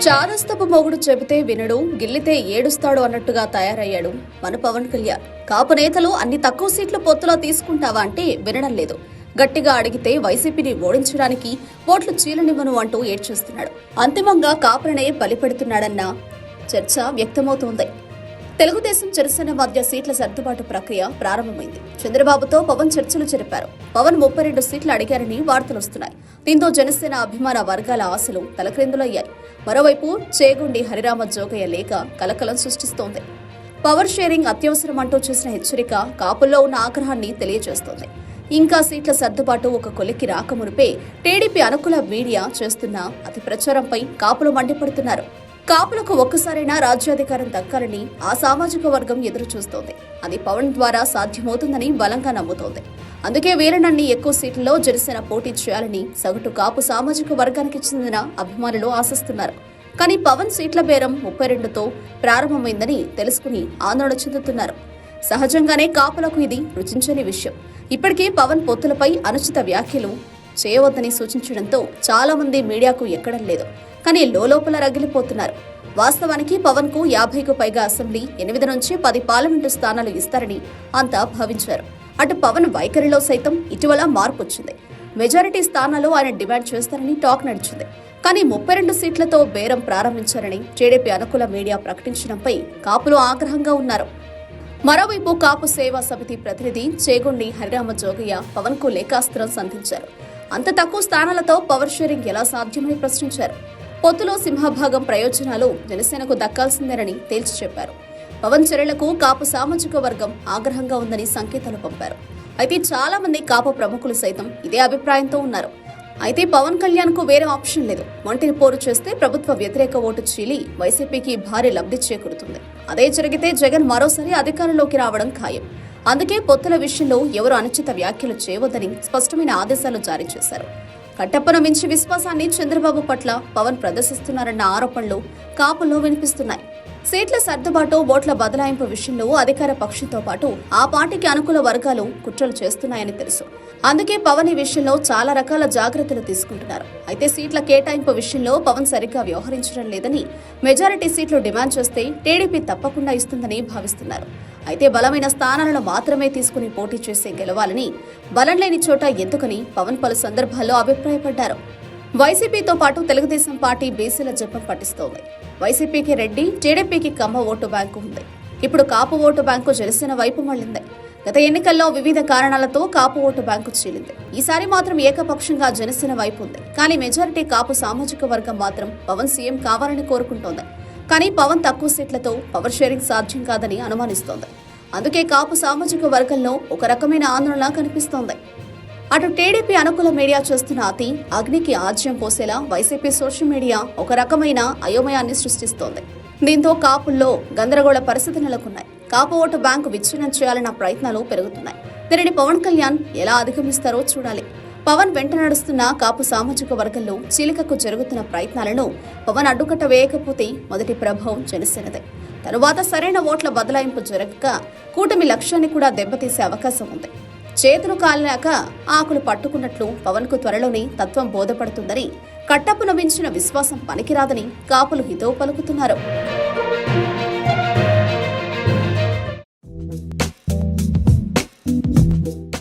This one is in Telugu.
చారస్తపు మొగుడు చెబితే వినడు గిల్లితే ఏడుస్తాడు అన్నట్టుగా తయారయ్యాడు. మన పవన్ కళ్యాణ్ కాపు నేతలు అన్ని తక్కువ సీట్లు పొత్తులో తీసుకుంటావా అంటే వినడం లేదు. గట్టిగా అడిగితే వైసీపీని ఓడించడానికి ఓట్లు చీలనివ్వను అంటూ ఏడ్చేస్తున్నాడు. అంతిమంగా కాపులనే బలిపెడుతున్నాడన్న చర్చ వ్యక్తమవుతోంది. తెలుగుదేశం జనసేన మధ్య సీట్ల సర్దుబాటు ప్రక్రియ ప్రారంభమైంది. చంద్రబాబుతో పవన్ చర్చలు జరిపారు. పవన్ ముప్పై రెండు సీట్లు అడిగారని వార్తలు వస్తున్నాయి. దీంతో జనసేన అభిమాన వర్గాల ఆశలు తలక్రిందులయ్యాయి. మరోవైపు చేగుండి హరిరామ జోగయ్య లేఖ కలకలం సృష్టిస్తోంది. పవర్ షేరింగ్ అత్యవసరం అంటూ చేసిన హెచ్చరిక కాపుల్లో ఉన్న ఆగ్రహాన్ని తెలియజేస్తోంది. ఇంకా సీట్ల సర్దుబాటు ఒక కొలిక్కి రాకమునిపే టీడీపీ అనుకూల మీడియా చేస్తున్న అతి ప్రచారంపై కాపులు మండిపడుతున్నారు. కాపులకు ఒక్కసారైనా రాజ్యాధికారం దక్కాలని ఆ సామాజిక వర్గం ఎదురు చూస్తోంది అది పవన్ ద్వారా సాధ్యమవుతుందని బలంగా నమ్ముతోంది. అందుకే వీరనన్ని ఎక్కువ సీట్లలో జనసేన పోటీ చేయాలని సగటు కాపు సామాజిక వర్గానికి చెందిన అభిమానులు ఆశిస్తున్నారు. కానీ పవన్ సీట్ల బేరం ముప్పై రెండుతో ప్రారంభమైందని తెలుసుకుని ఆందోళన చెందుతున్నారు. సహజంగానే కాపులకు ఇది రుచించని విషయం. ఇప్పటికే పవన్ పొత్తులపై అనుచిత వ్యాఖ్యలు చేయవద్దని సూచించడంతో చాలా మంది మీడియాకు ఎక్కడం లేదు. కానీ లోపల రగిలిపోతున్నారు. వాస్తవానికి పవన్కు యాభైకు పైగా అసెంబ్లీ ఎనిమిది నుంచి పది పార్లమెంటు స్థానాలు ఇస్తారని అంతా భావించారు. అటు పవన్ వైఖరిలో సైతం ఇటీవల మార్పు వచ్చింది మెజారిటీ స్థానాలు ఆయన డిమాండ్ చేస్తారని టాక్ నడిచింది. కానీ ముప్పై రెండు సీట్లతో బేరం ప్రారంభించారని టీడీపీ అనుకూల మీడియా ప్రకటించడంపై కాపులు ఆగ్రహంగా ఉన్నారు. మరోవైపు కాపు సేవా సమితి ప్రతినిధి చేగొండి హరిరామ జోగయ్య పవన్కు లేఖాస్త్రం సంధించారు. అంత తక్కువ స్థానాలతో పవర్ షేరింగ్ ఎలా సాధ్యమని ప్రశ్నించారు. పొత్తులో సింహభాగం ప్రయోజనాలు జనసేనకు దక్కాల్సిందేనని తేల్చి చెప్పారు. పవన్ చర్యలకు కాపు సామాజిక వర్గం ఆగ్రహంగా ఉందని సంకేతాలు పంపారు. అయితే చాలా మంది కాపు ప్రముఖులు సైతం ఇదే అభిప్రాయంతో ఉన్నారు. అయితే పవన్ కళ్యాణ్కు వేరే ఆప్షన్ లేదు. ఒంటిని పోరు చేస్తే ప్రభుత్వ వ్యతిరేక ఓటు చీలి వైసీపీకి భారీ లబ్ధి చేకూరుతుంది. అదే జరిగితే జగన్ మరోసారి అధికారంలోకి రావడం ఖాయం. అందుకే పొత్తుల విషయంలో ఎవరు అనుచిత వ్యాఖ్యలు చేయవద్దని స్పష్టమైన ఆదేశాలు జారీ చేశారు. కట్టప్పను మించి విశ్వాసాన్ని చంద్రబాబు పట్ల పవన్ ప్రదర్శిస్తున్నారన్న ఆరోపణలు కాపుల్లో వినిపిస్తున్నాయి. సీట్ల సర్దుబాటు ఓట్ల బదలాయింపు విషయంలో అధికార పక్షంతో పాటు ఆ పార్టీకి అనుకూల వర్గాలు కుట్రలు చేస్తున్నాయని తెలుసు. అందుకే పవన్ ఈ విషయంలో చాలా రకాల జాగ్రత్తలు తీసుకుంటున్నారు. అయితే సీట్ల కేటాయింపు విషయంలో పవన్ సరిగ్గా వ్యవహరించడం లేదని మెజారిటీ సీట్లు డిమాండ్ చేస్తే టీడీపీ తప్పకుండా ఇస్తుందని భావిస్తున్నారు. అయితే బలమైన స్థానాలను మాత్రమే తీసుకుని పోటీ చేసే గెలవాలని బలం లేని చోట ఎందుకని పవన్ పలు సందర్భాల్లో అభిప్రాయపడ్డారు. వైసీపీతో పాటు తెలుగుదేశం పార్టీ బీసీల జపం పట్టిస్తోంది. వైసీపీకి రెడ్డి టీడీపీకి కమ్మ ఓటు బ్యాంకు ఉంది. ఇప్పుడు కాపు ఓటు బ్యాంకు జనసేన వైపు మళ్ళింది గత ఎన్నికల్లో వివిధ కారణాలతో కాపు ఓటు బ్యాంకు చీలింది. ఈసారి మాత్రం ఏకపక్షంగా జనసేన వైపు ఉంది. కానీ మెజారిటీ కాపు సామాజిక వర్గం మాత్రం పవన్ సీఎం కావాలని కోరుకుంటోంది. కానీ పవన్ తక్కువ సీట్లతో పవర్ షేరింగ్ సాధ్యం కాదని అనుమానిస్తోంది. అందుకే కాపు సామాజిక వర్గంలో ఒక రకమైన ఆందోళన కనిపిస్తోంది. అటు టీడీపీ అనుకూల మీడియా చేస్తున్న అతి అగ్నికి ఆజ్యం పోసేలా వైసీపీ సోషల్ మీడియా ఒక రకమైన అయోమయాన్ని సృష్టిస్తోంది. దీంతో కాపుల్లో గందరగోళ పరిస్థితి నెలకొన్నాయి. కాపు ఓటు బ్యాంకు విచ్ఛిన్నం చేయాలన్న ప్రయత్నాలు పెరుగుతున్నాయి. దీనిని పవన్ కళ్యాణ్ ఎలా అధిగమిస్తారో చూడాలి. పవన్ వెంట నడుస్తున్న కాపు సామాజిక వర్గంలో చీలికకు జరుగుతున్న ప్రయత్నాలను పవన్ అడ్డుకట్ట వేయకపోతే మొదటి ప్రభావం జనసేనదే. తరువాత సరైన ఓట్ల బదలాయింపు జరగక కూటమి లక్ష్యాన్ని కూడా దెబ్బతీసే అవకాశం ఉంది. చేతులు కాలినాక ఆకులు పట్టుకున్నట్లు పవన్కు త్వరలోనే తత్వం బోధపడుతుందని కట్టప్పును మించిన విశ్వాసం పనికిరాదని కాపులు హితవు పలుకుతున్నారు.